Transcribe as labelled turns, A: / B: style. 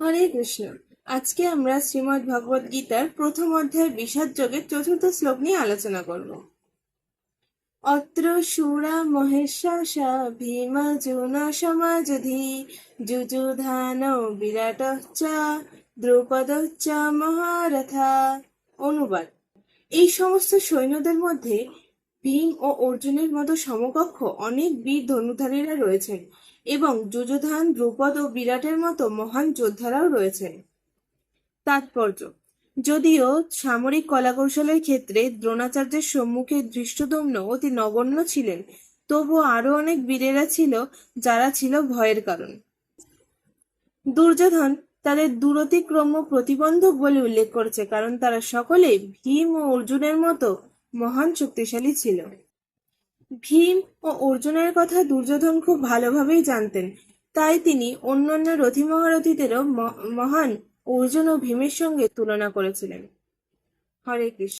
A: হরে কৃষ্ণ। আজকে আমরা শ্রীমদ্ ভগবদ গীতার প্রথম অধ্যায়ের বিষাদ যোগের চতুর্থ শ্লোক নিয়ে আলোচনা করব। অত্র সুরা মহেশাসা ভীমার্জুন সমাজধি যুযুধান বিরাট দ্রৌপদ মহারথা। অনুবাদ। এই সমস্ত সৈন্যদের মধ্যে ভীম ও অর্জুনের মতো সমকক্ষ অনেক বীর ধনুধারীরা রয়েছেন এবং যুযুধান, দ্রুপদ ও বিরাটের মতো মহান যোদ্ধারাও রয়েছেন। তাৎপর্য, যদিও সামরিক কলাকৌশলের ক্ষেত্রে দ্রোণাচার্যের সম্মুখে ধৃষ্টদম্ন অতি নগণ্য ছিলেন তবু আরও অনেক বীরেরা ছিল যারা ছিল ভয়ের কারণ। দুর্যোধন তাদের দূরতিক্রম্য প্রতিবন্ধক বলে উল্লেখ করেছে, কারণ তারা সকলেই ভীম ও অর্জুনের মতো মহান শক্তিশালী ছিল। ভীম ও অর্জুনের কথা দুর্যোধন খুব ভালোভাবেই জানতেন। তাই তিনি অন্যান্য রথী মহারথীদেরও মহান অর্জুন ও ভীমের সঙ্গে তুলনা করেছিলেন। হরে কৃষ্ণ।